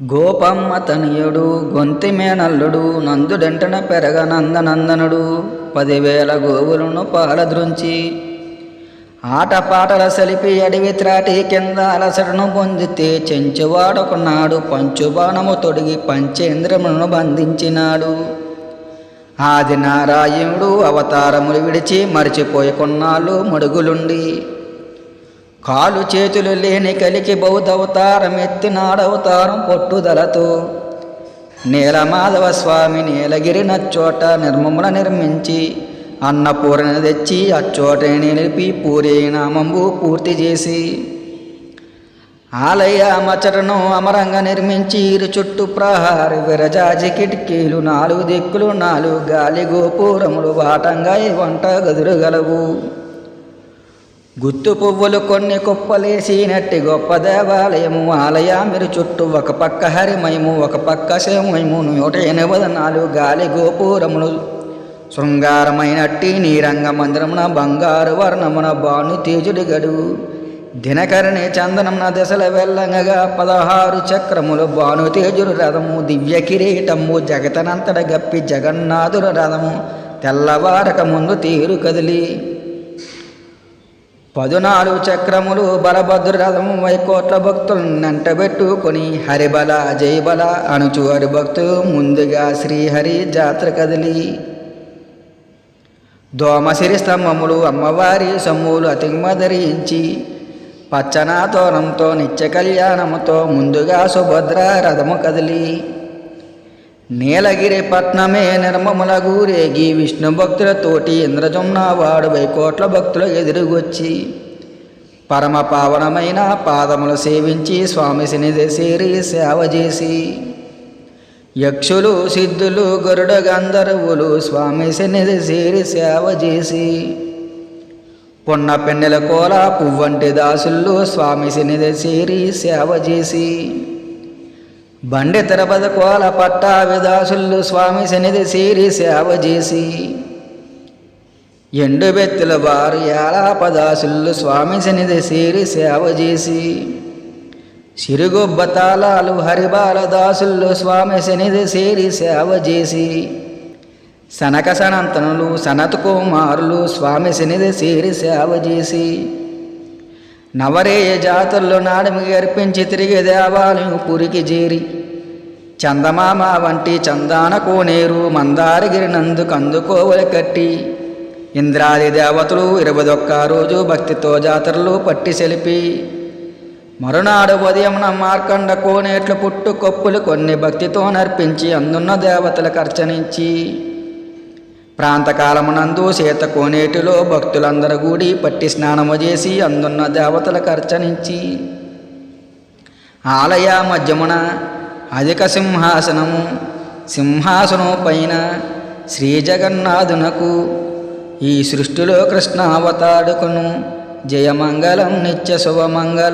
గోపమ్మ తనయుడు గొంతి మేనల్లుడు నందుడెంటన పెరగ నందనందనుడు పదివేల గోవులను పాలద్రుంచి. ఆటపాటల సలిపి అడవి త్రాటి కింద అలసటను పొందితే చెంచువాడొకనాడు పంచుబాణము తొడిగి పంచేంద్రములను బంధించినాడు. ఆది నారాయణుడు అవతారములు విడిచి మరిచిపోయి కొన్నాళ్ళు మడుగులుండి. కాలు చేతులు లేని కలికి బౌద్ధవతారం ఎత్తినాడవతారం పట్టుదలతో. నీలమాధవ స్వామి నీలగిరి నచ్చోట నిర్మముల నిర్మించి అన్నపూర్ణ తెచ్చి అచ్చోట నిలిపి పూరే నామంబు పూర్తి చేసి. ఆలయ మచటను అమరంగా నిర్మించి ఇరు చుట్టూ ప్రహారి విరజాజి కిటికీలు నాలుగు దిక్కులు నాలుగు గాలి గోపురములు వాటంగా ఈ వంట గదులు గలవు. గుత్తు పువ్వులు కొన్ని కుప్పలేసినట్టి గొప్ప దేవాలయము ఆలయామిరు చుట్టూ ఒక పక్క హరిమయము ఒక పక్క శివమయము నూట ఎనభై నాలుగు గాలి గోపురములు శృంగారమైనట్టి నీరంగ మందిరమున బంగారు వర్ణమున బాను తేజుడి గడువు దినకరణి చందనమున దశల వెళ్ళంగగా పదహారు చక్రములు బాను తేజుడు రథము దివ్య కిరీటము జగతనంతట గప్పి జగన్నాథుడు రథము తెల్లవారక ముందు తీరు కదిలి. పదునాలుగు చక్రములు బలభద్ర రథము వైకోట్ల భక్తులను నంటబెట్టుకొని హరిబల జయబల అనుచు హరిభక్తులు ముందుగా శ్రీహరి జాతర కదిలి. దోమసిరి స్తంభములు అమ్మవారి సొమ్ములు అతిమధరించి పచ్చనా తోరణంతో నిత్య కళ్యాణముతో ముందుగా సుభద్ర రథము కదిలి. నీలగిరి పట్నమే నిర్మముల గూరేగి విష్ణు భక్తులతోటి ఇంద్రజమున వాడు వైకోట్ల భక్తులు ఎదురుగొచ్చి. పరమ పావనమైన పాదములు సేవించి స్వామి సన్నిధి చేరి సేవ చేసి. యక్షులు సిద్ధులు గరుడ గంధర్వులు స్వామి సన్నిధి చేరి సేవ చేసి. పొన్న పెన్నెల కోల పువ్వంటి దాసులు స్వామి సన్నిధి చేరి సేవ చేసి. బండి తిరుపతి కోల పట్టా విదాసులు స్వామి సన్నిధి చేరి సేవ చేసి. ఎండు బెత్తుల వారు ఏలాపదాసులు స్వామి సన్నిధి సీరి సేవ చేసి. సిరుగొబ్బ తాళాలు హరిబాల దాసులు స్వామి సన్నిధి చేరి సేవ చేసి. సనక సనంతనులు సనత్ కుమారులు స్వామి సన్నిధి చేరి సేవ చేసి. నవరేయ జాతుల్లో నాడమికి అర్పించి తిరిగి దేవాలయం పురికి చేరి. చందమామ వంటి చందాన కోనేరు మందారగిరి నందు కందుకోవలి కట్టి. ఇంద్రాది దేవతలు ఇరవై ఒక్క రోజు భక్తితో జాతరలు పట్టి సెలిపి. మరునాడు ఉదయం మార్కండ కోనేట్లు పుట్టు కొప్పులు కొన్ని భక్తితో నర్పించి అందున్న దేవతలకు అర్చనించి. ప్రాంతకాలమునందు సీత కోనేటిలో భక్తులందరూ కూడి పట్టి స్నానము చేసి అందున్న దేవతలకు అర్చనించి ఆలయ మధ్యమున అధిక సింహాసనము సింహాసనం పైన శ్రీ జగన్నాథునకు ఈ సృష్టిలో కృష్ణ అవతాడుకును జయమంగళం నిత్య శుభమంగళం.